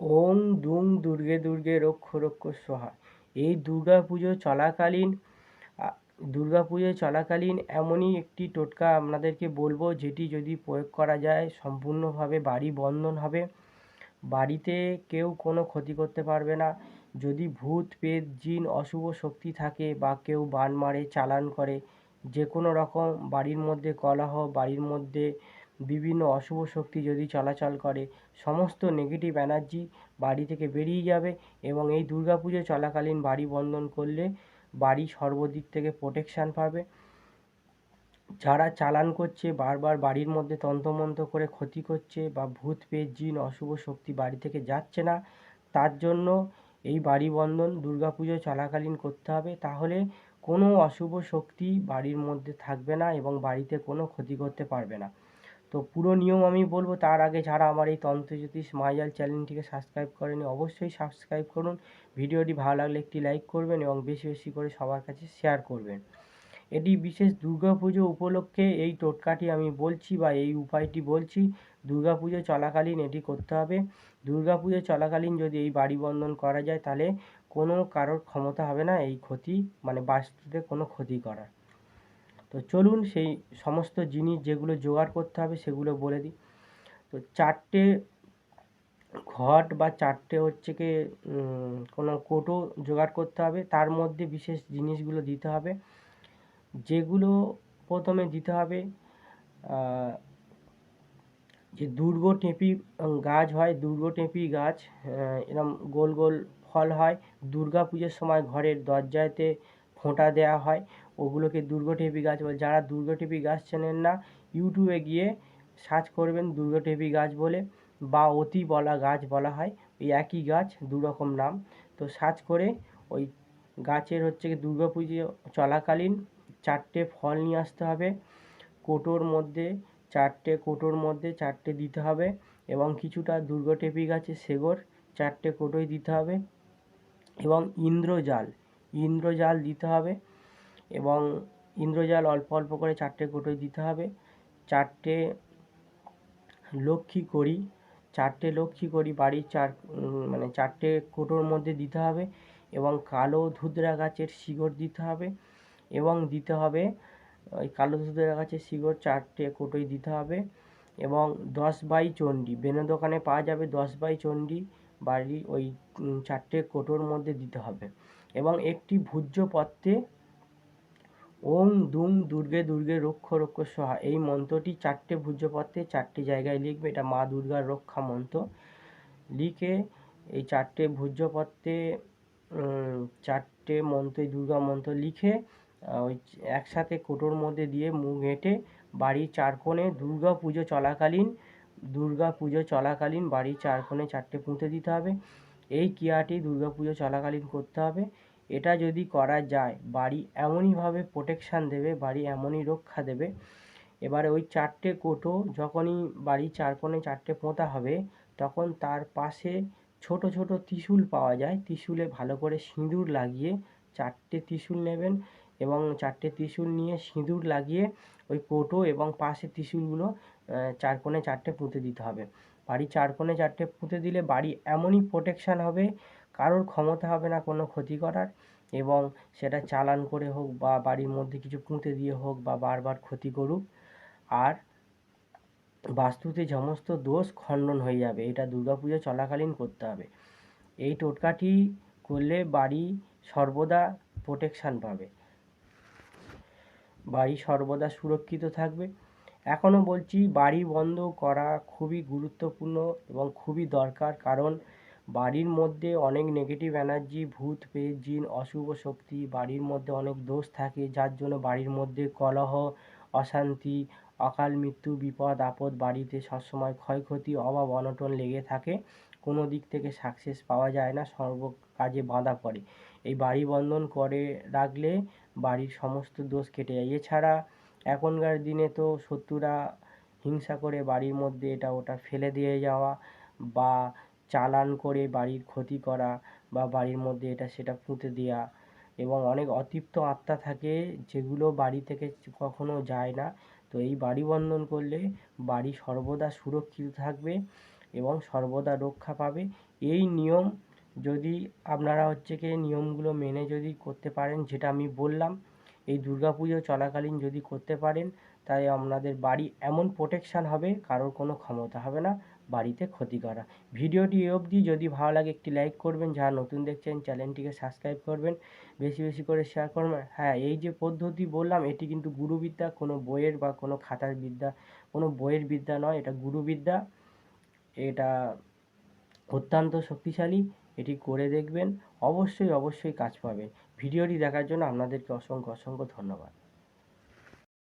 ওং দুং দুর্গে দুর্গে রক্ষ রক্ষ সোহা এই দুর্গা পুজো চলাকালীন দুর্গা পুজো চলাকালীন এমনই একটি টোটকা আপনাদেরকে বলব, যেটি যদি প্রয়োগ করা যায়, সম্পূর্ণভাবে বাড়ি বন্ধন হবে। বাড়িতে কেউ কোনো ক্ষতি করতে পারবে না। যদি ভূত পেত জিন, অশুভ শক্তি থাকে বা কেউ বান মারে, চালান করে যে কোনো রকম, বাড়ির মধ্যে কলহ, বাড়ির মধ্যে বিভিন্ন অশুভ শক্তি যদি চলাচল করে, সমস্ত নেগেটিভ এনার্জি বাড়ি থেকে বেরিয়ে যাবে এবং এই দুর্গা পুজো চলাকালীন বাড়ি বন্ধন করলে বাড়ি সর্বদিক থেকে প্রোটেকশান পাবে। যারা চালান করছে, বারবার বাড়ির মধ্যে তন্ত্রমন্ত্র করে ক্ষতি করছে বা ভূত পেট জিন, অশুভ শক্তি বাড়ি থেকে যাচ্ছে না, তার জন্য এই বাড়ি বন্ধন পুজো চলাকালীন করতে হবে। তাহলে কোনো অশুভ শক্তি বাড়ির মধ্যে থাকবে না এবং বাড়িতে কোনো ক্ষতি করতে পারবে না। তো পুরো নিয়ম আমি বলব, তার আগে যারা আমার এই তন্ত্রজ্যোতিষ মায়াজাল চ্যানেলটিকে সাবস্ক্রাইব করেনি, অবশ্যই সাবস্ক্রাইব করুন। ভিডিওটি ভালো লাগলে একটি লাইক করবেন এবং বেশি বেশি করে সবার কাছে শেয়ার করবেন। এটি বিশেষ দুর্গাপুজো উপলক্ষে এই টোটকাটি আমি বলছি বা এই উপায়টি বলছি, দুর্গাপুজো চলাকালীন এটি করতে হবে। দুর্গাপুজো চলাকালীন যদি এই বাড়ি বন্ধন করা যায়, তাহলে কোনো কারোর ক্ষমতা হবে না এই ক্ষতি মানে বাস্তুতে কোনো ক্ষতি করার। তো চলুন সেই সমস্ত জিনিস যেগুলো জোগাড় করতে হবে সেগুলো বলে দিই। তো চারটে ঘট বা চারটে হচ্ছে কি কোনো কোটো জোগাড় করতে হবে। তার মধ্যে বিশেষ জিনিসগুলো দিতে হবে। যেগুলো প্রথমে দিতে হবে যে দুর্গ টেপি গাছ হয়, দুর্গ টেপি গাছ এরম গোল গোল ফল হয়। দুর্গা পুজোর সময় ঘরের দরজাতে ফোঁটা দেওয়া হয়। ওগুলোকে দুর্গটেপি গাছ বলে। যারা দুর্গটেপি গাছ চেনেন না ইউটিউবে গিয়ে সার্চ করবেন দুর্গটেপি গাছ বলে বা অতি বলা গাছ বলা হয়। ওই একই গাছ দু রকম নাম। তো সার্চ করে ওই গাছের হচ্ছে কি পুজো চলাকালীন চারটে ফল নিয়ে আসতে হবে। কোটোর মধ্যে চারটে, কোটোর মধ্যে চারটে দিতে হবে এবং কিছুটা দুর্গটেপি গাছের শেকড় চারটে কোটোয় দিতে হবে। এবং ইন্দ্রজাল ইন্দ্রজাল দিতে হবে এবং ইন্দ্রজাল অল্প অল্প করে চারটে কোটোয় দিতে হবে। চারটে লক্ষ্মী করি চারটে লক্ষ্মী করি বাড়ির চার মানে চারটে কোটোর মধ্যে দিতে হবে এবং কালো ধুতরা গাছের শিকড় দিতে হবে এবং দিতে হবে, ওই কালো ধুতরা গাছের শিকড় চারটে কোটোয় দিতে হবে এবং দশ বাই চণ্ডী বেনে দোকানে পাওয়া যাবে দশ বাই চণ্ডী বাড়ি ওই চারটে কোটোর মধ্যে দিতে হবে। এবং একটি ভূজ্য পত্রে ওম দুম দুর্গে দুর্গে রক্ষ রক্ষ সহা। এই মন্ত্রটি চারটে ভূজ্যপত্রে চারটে জায়গায় লিখবে। এটা মা দুর্গার রক্ষা মন্ত্র। লিখে এই চারটে ভূজ্যপত্রে চারটে মন্ত্র, দুর্গা মন্ত্র লিখে ওই একসাথে কোটোর মধ্যে দিয়ে মুখ হেঁটে বাড়ির চার কোণে দুর্গা পুজো চলাকালীন, দুর্গা পুজো চলাকালীন বাড়ির চার কোণে চারটে পুঁতে দিতে হবে। এই ক্রিয়াটি দুর্গা পুজো চলাকালীন করতে হবে। এটা যদি করা যায়, বাড়ি এমনইভাবে প্রোটেকশান দেবে, বাড়ি এমনই রক্ষা দেবে। এবারে ওই চারটে কোটো যখনই বাড়ির চার কোণে চারটে পোঁতা হবে, তখন তার পাশে ছোট ছোট ত্রিশূল পাওয়া যায়। ত্রিশূলে ভালো করে সিঁদুর লাগিয়ে চারটে ত্রিশূল নেবেন এবং চারটে ত্রিশূল নিয়ে সিঁদুর লাগিয়ে ওই কোটো এবং পাশে ত্রিশূলগুলো চার কোণে চারটে পুঁতে দিতে হবে। বাড়ি চার কোণে চারটে পুঁতে দিলে বাড়ি এমনই প্রোটেকশান হবে কারোর ক্ষমতা হবে না কোনো ক্ষতি করার এবং সেটা চালান করে হোক বা বাড়ির মধ্যে কিছু পুঁতে দিয়ে হোক বা বারবার ক্ষতি করুক, আর বাস্তুতে সমস্ত দোষ খণ্ডন হয়ে যাবে। এটা পুজো চলাকালীন করতে হবে। এই টোটকাটি করলে বাড়ি সর্বদা প্রোটেকশান পাবে। বাড়ি সর্বদা সুরক্ষিত থাকবে। এখনও বলছি, বাড়ি বন্ধ করা খুবই গুরুত্বপূর্ণ এবং খুবই দরকার। কারণ বাড়ির মধ্যে অনেক নেগেটিভ এনার্জি ভূত, পেট, জিন, অশুভ শক্তি, বাড়ির মধ্যে অনেক দোষ থাকে, যার জন্য বাড়ির মধ্যে কলহ, অশান্তি, অকাল মৃত্যু, বিপদ, আপদ, বাড়িতে সবসময় ক্ষয়ক্ষতি, অভাব, অনটন লেগে থাকে, কোনো দিক থেকে সাকসেস পাওয়া যায় না, সর্ব কাজে বাঁধা পড়ে। এই বাড়ি বন্ধন করে রাখলে বাড়ির সমস্ত দোষ কেটে যায়। এছাড়া এখনকার দিনে তো শত্রুরা হিংসা করে বাড়ির মধ্যে এটা ওটা ফেলে দিয়ে যাওয়া বা চালান করে বাড়ির ক্ষতি করা বা বাড়ির মধ্যে এটা সেটা পুঁতে দেওয়া এবং অনেক অতৃপ্ত আত্মা থাকে যেগুলো বাড়ি থেকে কখনো যায় না। তো এই বাড়ি বন্ধন করলে বাড়ি সর্বদা সুরক্ষিত থাকবে এবং সর্বদা রক্ষা পাবে। এই নিয়ম যদি আপনারা হচ্ছে কি নিয়মগুলো মেনে যদি করতে পারেন, যেটা আমি বললাম, এই দুর্গাপুজো চলাকালীন যদি করতে পারেন তাই আপনাদের বাড়ি এমন প্রোটেকশান হবে, কারোর কোনো ক্ষমতা হবে না। বাড়িতে ক্ষতি করা। ভিডিওটি এ অবধি। যদি ভালো লাগে একটি লাইক করবেন। যারা নতুন দেখছেন, চ্যানেলটিকে সাবস্ক্রাইব করবেন। বেশি বেশি করে শেয়ার করবেন। হ্যাঁ এই যে পদ্ধতি বললাম, এটি কিন্তু গুরুবিদ্যা। কোনো বইয়ের বা কোনো খাতার বিদ্যা, কোনো বইয়ের বিদ্যা নয়। এটা গুরুবিদ্যা। এটা অত্যন্ত শক্তিশালী। এটি করে দেখবেন। অবশ্যই অবশ্যই কাজ পাবেন। ভিডিওটি দেখার জন্য আপনাদেরকে অসংখ্য অসংখ্য ধন্যবাদ।